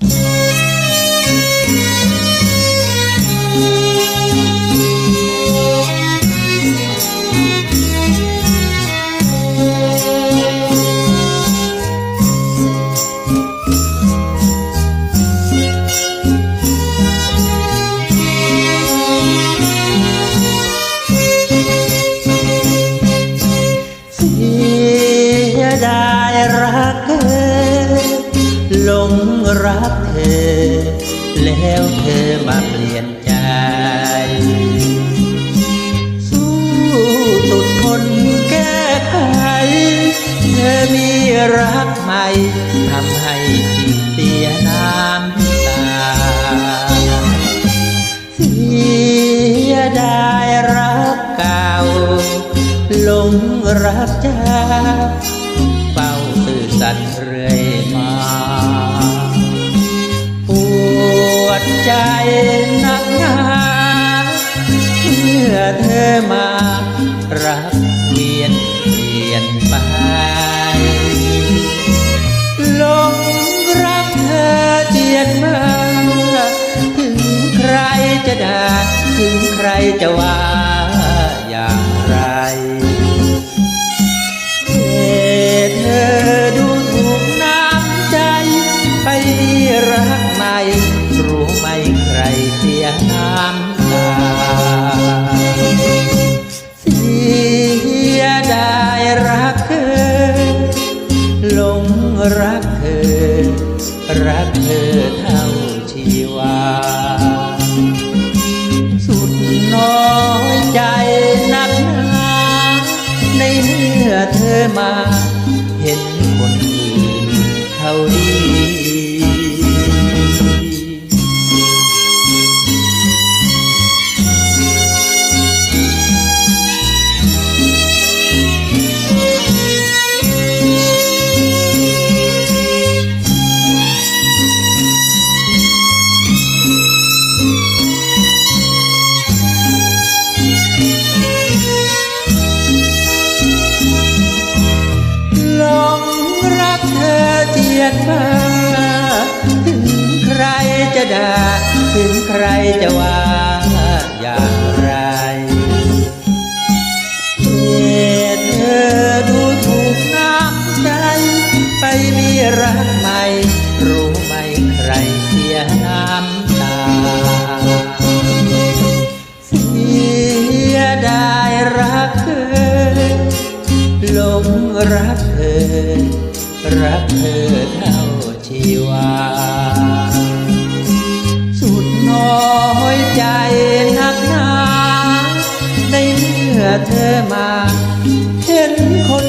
เรักเธอ แล้วเธอมาเปลี่ยนใจ สู้สุดทนแก้ไข เธอมีรักใหม่ทำให้พี่เสียน้ำตา เสียดายรักเก่าหลงรักเจ้าเฝ้าซื่อสัตย์เรื่อยมา ใจนักหนาเมื่อเธอมารักเวียนเปลี่ยนไปหลงรักเธอเจียดมาถึงใครจะด่าถึงใครจะว่าอย่างำตา เสียดายรักเธอหลงรักเธอ รักเธอเท่าชีวา สุดน้อยใจนักหนา ในเมื่อเธอมาเห็นคนอื่นเท่าดี ดมาถึงใครจะด่าถึงใครจะว่าอย่างไรเหตุเธอดูถูกน้ำใจ ไปมีรักใหม่ รู้ไหมใครเสียน้ำตา เสียดายรักเธอหลงรักเธอ รักเธอื่อเธอมา เห็นคน